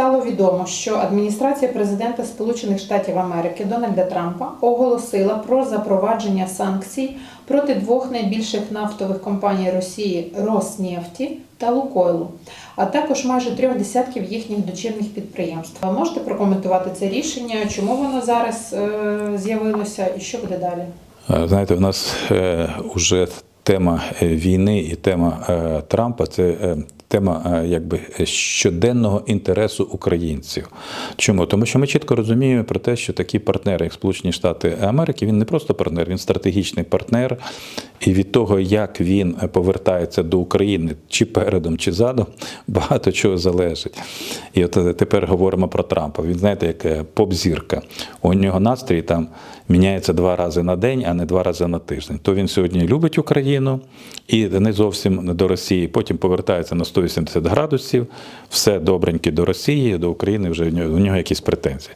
стало відомо, що адміністрація президента Сполучених Штатів Америки Дональда Трампа оголосила про запровадження санкцій проти двох найбільших нафтових компаній Росії Роснефті та Лукойлу, а також майже трьох десятків їхніх дочірних підприємств. Ви можете прокоментувати це рішення? Чому воно зараз е, з'явилося і що буде далі? Е, Знаєте, у нас е, уже тема е, війни і тема Трампа це тема е, якби щоденного інтересу українців. Чому? Тому що ми чітко розуміємо про те, що такі партнери, як Сполучені Штати Америки, він не просто партнер, він стратегічний партнер. І від того, як він повертається до України, чи передом, чи задом, багато чого залежить. І от е, тепер говоримо про Трампа. Він знаєте, як е, поп-зірка. У нього настрій там міняється два рази на день, а не два рази на тиждень. То він сьогодні любить Україну і не зовсім до Росії. Потім повертається на 180 градусів, все добреньке до Росії, до України вже в нього, в нього якісь претензії.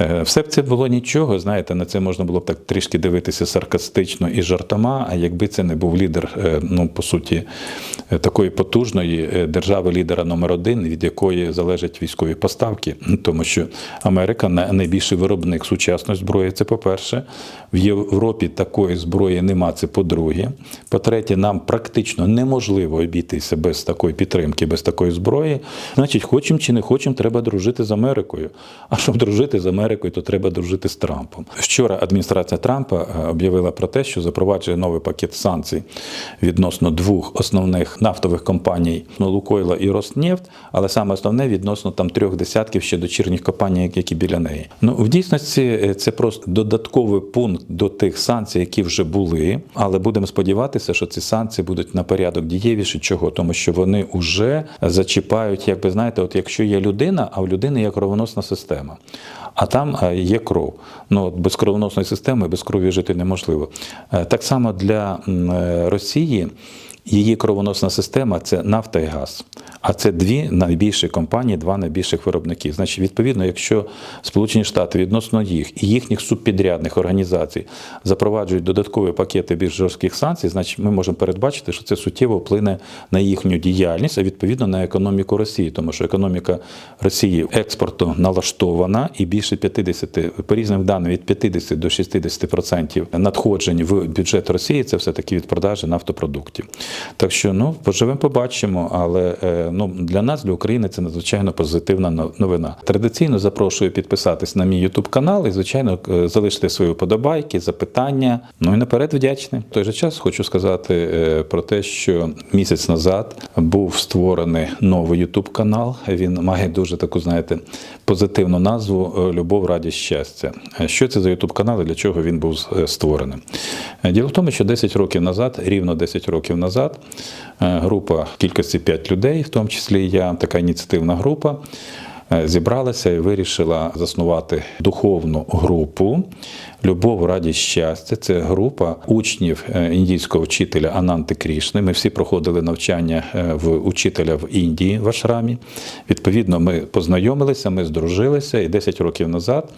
Е, Все б це було нічого, знаєте, на це можна було б так трішки дивитися саркастично і жартома. А якби це не був лідер, е, ну по суті, е, такої потужної держави, лідера номер один, від якої залежать військові поставки, тому що Америка найбільший виробник сучасної зброї. Це по-перше, в Європі такої зброї нема. Це по-друге. По-третє, нам практично неможливо обійтися без такої підтримки, без такої зброї. Значить, хочемо чи не хочемо, треба дружити з Америкою. А щоб дружити з Америкою, то треба дружити з Трампом. Вчора адміністрація Трампа е, об'явила про те, що запроваджує новий пакет санкцій відносно двох основних нафтових компаній Лукойла і Роснефть, але саме основне відносно там трьох десятків ще дочірніх компаній, які біля неї. Ну в дійсності е, це просто додатковий пункт до тих санкцій, які вже були. Але будемо сподіватися, що ці санкції будуть на порядок дієвіші. Чого? Тому що вони вже зачіпають, як би знаєте, от якщо є людина, а в людини є кровоносна система. А там е, є кров. Ну без кровоносної системи без крові жити неможливо. Е, Так само для е, Росії. Її кровоносна система це нафта і газ. А це дві найбільші компанії, два найбільших виробників. Значить, відповідно, якщо Сполучені Штати відносно їх і їхніх субпідрядних організацій запроваджують додаткові пакети більш жорстких санкцій, значить ми можемо передбачити, що це суттєво вплине на їхню діяльність, а відповідно на економіку Росії, тому що економіка Росії експорту налаштована і більше 50, по різним даним від 50 до 60% надходжень в бюджет Росії це все таки від продажі нафтопродуктів. Так що ну поживемо, побачимо, але е, ну для нас, для України, це надзвичайно позитивна новина. Традиційно запрошую підписатись на мій YouTube канал і, звичайно, е, залишити свої вподобайки, запитання. Ну і наперед вдячний. В той же час хочу сказати е, про те, що місяць назад був створений новий YouTube канал. Він має дуже таку, знаєте, позитивну назву е, Любов, радість, щастя. Що це за YouTube канал і для чого він був створений? Діло в тому, що 10 років назад, рівно 10 років назад, група кількості 5 людей, в тому числі і я, така ініціативна група, зібралася і вирішила заснувати духовну групу Любов, радість, щастя. Це група учнів е, індійського вчителя Ананти Крішни. Ми всі проходили навчання е, в учителя в Індії в Ашрамі. Відповідно, ми познайомилися, ми здружилися, і 10 років назад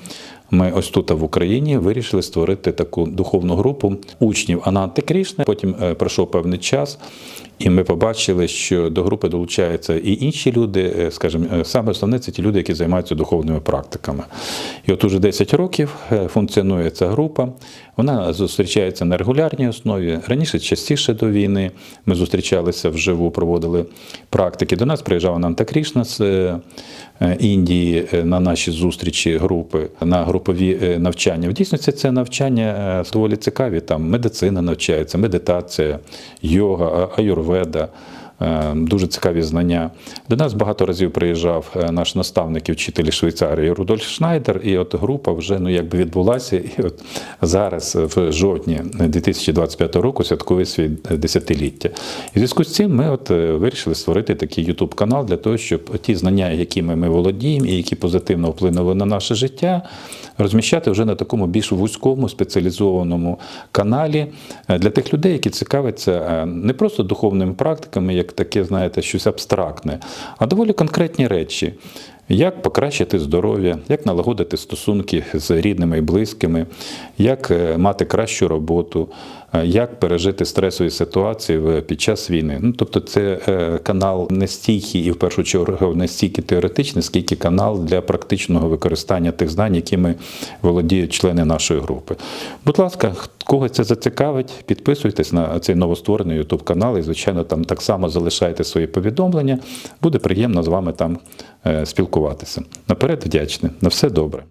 ми ось тут в Україні вирішили створити таку духовну групу учнів Ананти Крішни. Потім е, пройшов певний час, і ми побачили, що до групи долучаються і інші люди. е, Скажімо, е, саме основне це ті люди, які займаються духовними практиками. І от уже 10 років е, функціонує ця група. Вона зустрічається на регулярній основі. Раніше частіше до війни ми зустрічалися вживу, проводили практики. До нас приїжджав Ананта Крішна з е, е, Індії на наші зустрічі групи, на групові навчання. В дійсності це навчання доволі цікаві. Там медицина навчається, медитація, йога, аюрведа. Е, Дуже цікаві знання. До нас багато разів приїжджав е, наш наставник і вчитель Швейцарії Рудольф Шнайдер, і от група вже ну якби відбулася. І от зараз, е, в жовтні 2025 року, святкує свій десятиліття. І в зв'язку з цим ми от вирішили створити такий YouTube канал для того, щоб ті знання, якими ми володіємо, і які позитивно вплинули на наше життя, розміщати вже на такому більш вузькому спеціалізованому каналі для тих людей, які цікавляться не просто духовними практиками, як таке, знаєте, щось абстрактне, а доволі конкретні речі. Як покращити здоров'я, як налагодити стосунки з рідними і близькими, як е, мати кращу роботу, як пережити стресові ситуації під час війни. Ну, тобто, це е, канал не стільки і в першу чергу не стільки теоретичний, скільки канал для практичного використання тих знань, якими володіють члени нашої групи. Будь ласка, кого це зацікавить, підписуйтесь на цей новостворений YouTube канал і, звичайно, там так само залишайте свої повідомлення. Буде приємно з вами там е, спілкуватися. Наперед вдячний. На все добре.